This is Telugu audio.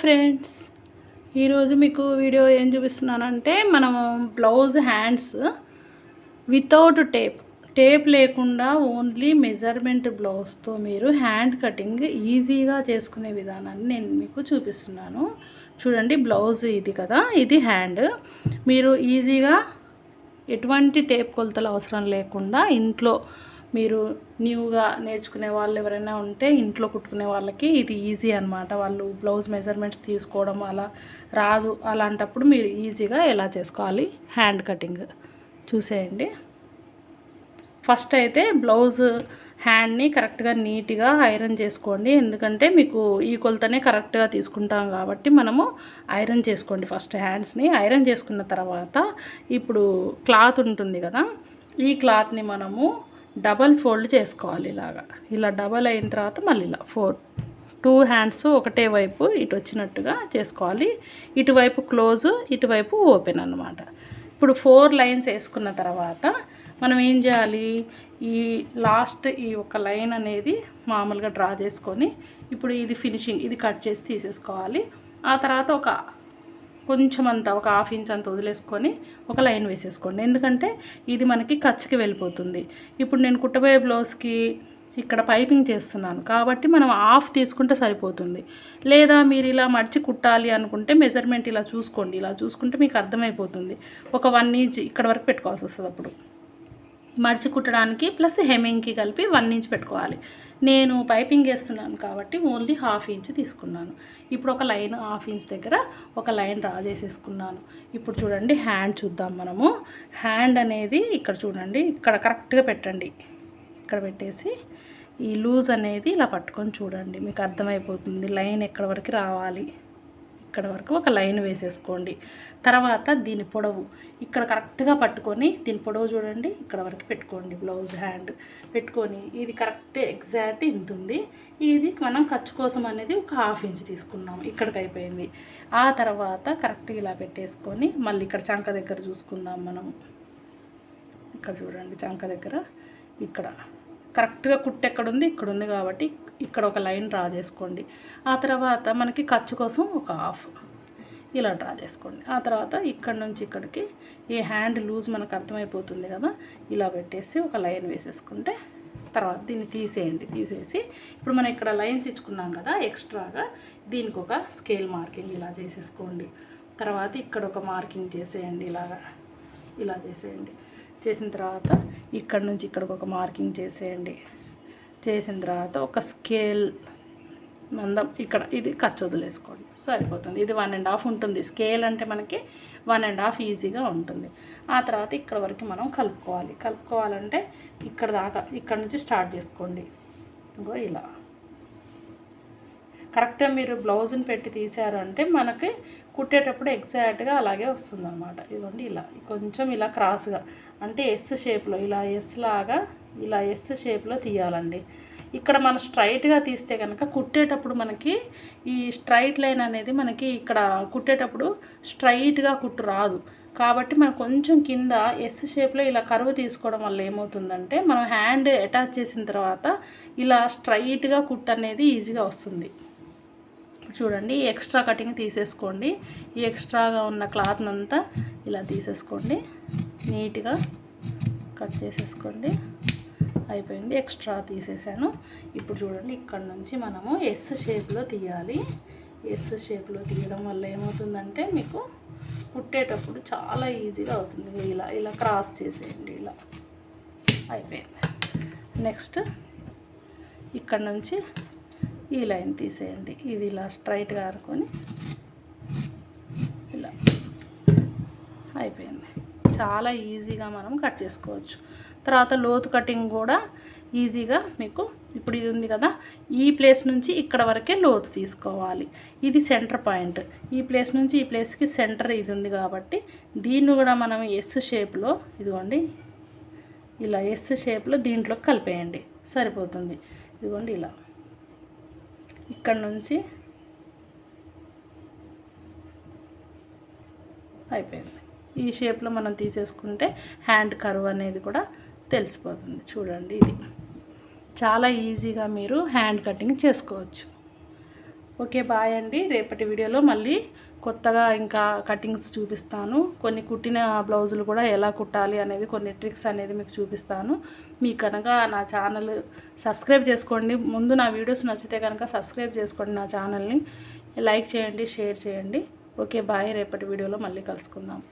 ఫ్రెండ్స్. ఈరోజు మీకు వీడియో ఏం చూపిస్తున్నానంటే మనం blouse hands without tape. Tape లేకుండా ఓన్లీ మెజర్మెంట్ బ్లౌజ్తో మీరు హ్యాండ్ కటింగ్ ఈజీగా చేసుకునే విధానాన్ని నేను మీకు చూపిస్తున్నాను. చూడండి బ్లౌజ్ ఇది కదా ఇది హ్యాండ్. మీరు ఈజీగా ఎటువంటి టేప్ కొలతలు అవసరం లేకుండా ఇంట్లో మీరు న్యూగా నేర్చుకునే వాళ్ళు ఎవరైనా ఉంటే ఇంట్లో కుట్టుకునే వాళ్ళకి ఇది ఈజీ అనమాట వాళ్ళు బ్లౌజ్ మెజర్మెంట్స్ తీసుకోవడం అలా రాదు. అలాంటప్పుడు మీరు ఈజీగా ఎలా చేసుకోవాలి? హ్యాండ్ కటింగ్ చూసేయండి. ఫస్ట్ అయితే బ్లౌజ్ హ్యాండ్ని కరెక్ట్గా నీట్గా ఐరన్ చేసుకోండి. ఎందుకంటే మీకు ఈ కొలతనే కరెక్ట్గా తీసుకుంటాం కాబట్టి మనము ఐరన్ చేసుకోండి ఫస్ట్ హ్యాండ్స్ని. ఐరన్ చేసుకున్న తర్వాత ఇప్పుడు క్లాత్ ఉంటుంది కదా ఈ క్లాత్ని మనము డబల్ ఫోల్డ్ చేసుకోవాలి ఇలాగా. ఇలా డబల్ అయిన తర్వాత మళ్ళీ ఇలా ఫోర్ టూ హ్యాండ్స్ ఒకటే వైపు ఇటు వచ్చినట్టుగా చేసుకోవాలి. ఇటువైపు క్లోజ్ ఇటువైపు ఓపెన్ అన్నమాట. ఇప్పుడు ఫోర్ లైన్స్ వేసుకున్న తర్వాత మనం ఏం చేయాలి? ఈ లాస్ట్ ఈ ఒక లైన్ అనేది మామూలుగా డ్రా చేసుకొని ఇప్పుడు ఇది ఫినిషింగ్ ఇది కట్ చేసి తీసేసుకోవాలి. ఆ తర్వాత ఒక కొంచెం అంత ఒక హాఫ్ ఇంచ్ అంత వదిలేసుకొని ఒక లైన్ వేసేసుకోండి. ఎందుకంటే ఇది మనకి ఖర్చుకి వెళ్ళిపోతుంది. ఇప్పుడు నేను కుట్టబోయే బ్లౌజ్కి ఇక్కడ పైపింగ్ చేస్తున్నాను. కాబట్టి మనం హాఫ్ తీసుకుంటే సరిపోతుంది. లేదా మీరు ఇలా మడిచి కుట్టాలి అనుకుంటే మెజర్మెంట్ ఇలా చూసుకోండి. ఇలా చూసుకుంటే మీకు అర్థమైపోతుంది. ఒక వన్ ఇంచ్ ఇక్కడ వరకు పెట్టుకోవాల్సి వస్తుంది అప్పుడు. మడిచి కుట్టడానికి ప్లస్ హెమ్మింగ్కి కలిపి వన్ ఇంచ్ పెట్టుకోవాలి. నేను పైపింగ్ వేస్తున్నాను కాబట్టి ఓన్లీ హాఫ్ ఇంచ్ తీసుకున్నాను. ఇప్పుడు ఒక లైన్ హాఫ్ ఇంచ్ దగ్గర ఒక లైన్ డ్రా చేసేసుకున్నాను. ఇప్పుడు చూడండి హ్యాండ్ చూద్దాం మనము. హ్యాండ్ అనేది ఇక్కడ చూడండి ఇక్కడ కరెక్ట్గా పెట్టండి. ఇక్కడ పెట్టేసి ఈ లూజ్ అనేది ఇలా పట్టుకొని చూడండి. మీకు అర్థమైపోతుంది లైన్ ఎక్కడ వరకు రావాలి. ఇక్కడ వరకు ఒక లైన్ వేసేసుకోండి. తర్వాత దీని పొడవు. ఇక్కడ కరెక్ట్గా పట్టుకొని దీని పొడవు చూడండి. ఇక్కడ వరకు పెట్టుకోండి బ్లౌజ్ హ్యాండ్. పెట్టుకొని ఇది కరెక్ట్ ఎగ్జాక్ట్ ఇంత ఉంది. ఇది మనం ఖర్చు కోసం అనేది ఒక హాఫ్ ఇంచ్ తీసుకున్నాం ఇక్కడికి అయిపోయింది. ఆ తర్వాత కరెక్ట్గా ఇలా పెట్టేసుకొని మళ్ళీ ఇక్కడ చంక దగ్గర చూసుకుందాం మనం ఇక్కడ చూడండి చంక దగ్గర. ఇక్కడ. కరెక్ట్గా కుట్టు ఎక్కడుంది ఇక్కడ ఉంది కాబట్టి ఇక్కడ ఒక లైన్ డ్రా చేసుకోండి. ఆ తర్వాత మనకి ఖర్చు కోసం ఒక హాఫ్ ఇలా డ్రా చేసుకోండి. ఆ తర్వాత ఇక్కడ నుంచి ఇక్కడికి ఈ హ్యాండ్ లూజ్ మనకు అర్థమైపోతుంది కదా ఇలా పెట్టేసి ఒక లైన్ వేసేసుకుంటే తర్వాత దీన్ని తీసేయండి. తీసేసి ఇప్పుడు మనం ఇక్కడ లైన్స్ ఇచ్చుకున్నాం కదా ఎక్స్ట్రాగా దీనికి ఒక స్కేల్ మార్కింగ్ ఇలా చేసేసుకోండి. తర్వాత ఇక్కడ ఒక మార్కింగ్ చేసేయండి ఇలాగా ఇలా చేసేయండి. చేసిన తర్వాత ఇక్కడ నుంచి ఇక్కడికి ఒక మార్కింగ్ చేసేయండి. చేసిన తర్వాత ఒక స్కేల్ మందం ఇక్కడ ఇది ఖర్చు వదిలేసుకోండి. సరిపోతుంది. ఇది వన్ అండ్ హాఫ్ ఉంటుంది. స్కేల్ అంటే మనకి వన్ అండ్ హాఫ్ ఈజీగా ఉంటుంది. ఆ తర్వాత ఇక్కడ వరకు మనం కలుపుకోవాలి. కలుపుకోవాలంటే ఇక్కడ దాకా ఇక్కడ నుంచి స్టార్ట్ చేసుకోండి. ఇంకో ఇలా. కరెక్ట్గా మీరు బ్లౌజ్ని పెట్టి తీశారు అంటే మనకి కుట్టేటప్పుడు ఎగ్జాక్ట్గా అలాగే వస్తుంది అనమాట ఇదిగోండి ఇలా. కొంచెం ఇలా క్రాస్గా అంటే ఎస్ షేప్లో ఇలా ఎస్ లాగా ఇలా ఎస్ షేప్లో తీయాలండి. ఇక్కడ మనం స్ట్రైట్గా తీస్తే కనుక కుట్టేటప్పుడు మనకి ఈ స్ట్రైట్ లైన్ అనేది మనకి ఇక్కడ కుట్టేటప్పుడు స్ట్రైట్గా కుట్టు రాదు. కాబట్టి మనం కొంచెం కింద ఎస్ షేప్లో ఇలా కరువు తీసుకోవడం వల్ల ఏమవుతుందంటే మనం హ్యాండ్ అటాచ్ చేసిన తర్వాత ఇలా స్ట్రైట్గా కుట్టు అనేది ఈజీగా వస్తుంది. చూడండి ఎక్స్ట్రా కటింగ్ తీసేసుకోండి. ఈ ఎక్స్ట్రాగా ఉన్న క్లాత్ అంతా ఇలా తీసేసుకోండి. నీట్గా కట్ చేసేసుకోండి. అయిపోయింది. ఎక్స్ట్రా తీసేసాను. ఇప్పుడు చూడండి ఇక్కడ నుంచి మనము ఎస్ షేప్లో తీయాలి. ఎస్ షేప్లో తీయడం వల్ల ఏమవుతుందంటే మీకు కుట్టేటప్పుడు చాలా ఈజీగా అవుతుంది. ఇలా ఇలా క్రాస్ చేసేయండి ఇలా. అయిపోయింది. నెక్స్ట్ ఇక్కడ నుంచి ఈ లైన్ తీసేయండి. ఇది ఇలా స్ట్రైట్గా అనుకొని ఇలా. అయిపోయింది. చాలా ఈజీగా మనం కట్ చేసుకోవచ్చు. తర్వాత లోతు కటింగ్ కూడా ఈజీగా మీకు ఇప్పుడు ఇది ఉంది కదా ఈ ప్లేస్ నుంచి ఇక్కడ వరకే లోతు తీసుకోవాలి. ఇది సెంటర్ పాయింట్. ఈ ప్లేస్ నుంచి ఈ ప్లేస్కి సెంటర్ ఇది ఉంది కాబట్టి దీన్ని కూడా మనం ఎస్ షేప్లో ఇదిగోండి ఇలా ఎస్ షేప్లో దీంట్లో కలిపేయండి. సరిపోతుంది. ఇదిగోండి ఇలా. ఇక్కడ నుంచి అయిపోయింది. ఈ షేప్లో మనం తీసేసుకుంటే హ్యాండ్ కర్వ్ అనేది కూడా తెలిసిపోతుంది. చూడండి ఇది. చాలా ఈజీగా మీరు హ్యాండ్ కటింగ్ చేసుకోవచ్చు. ఓకే బాయ్ అండి. రేపటి వీడియోలో మళ్ళీ కొత్తగా ఇంకా కటింగ్స్ చూపిస్తాను. కొన్ని కుట్టిన బ్లౌజులు కూడా ఎలా కుట్టాలి అనేది కొన్ని ట్రిక్స్ అనేది మీకు చూపిస్తాను. మీకు కనుక నా ఛానల్ సబ్స్క్రైబ్ చేసుకోండి. ముందు నా వీడియోస్ నచ్చితే కనుక సబ్స్క్రైబ్ చేసుకోండి నా ఛానల్ని. లైక్ చేయండి షేర్ చేయండి. Okay bye. రేపటి వీడియోలో మళ్ళీ కలుసుకుందాం.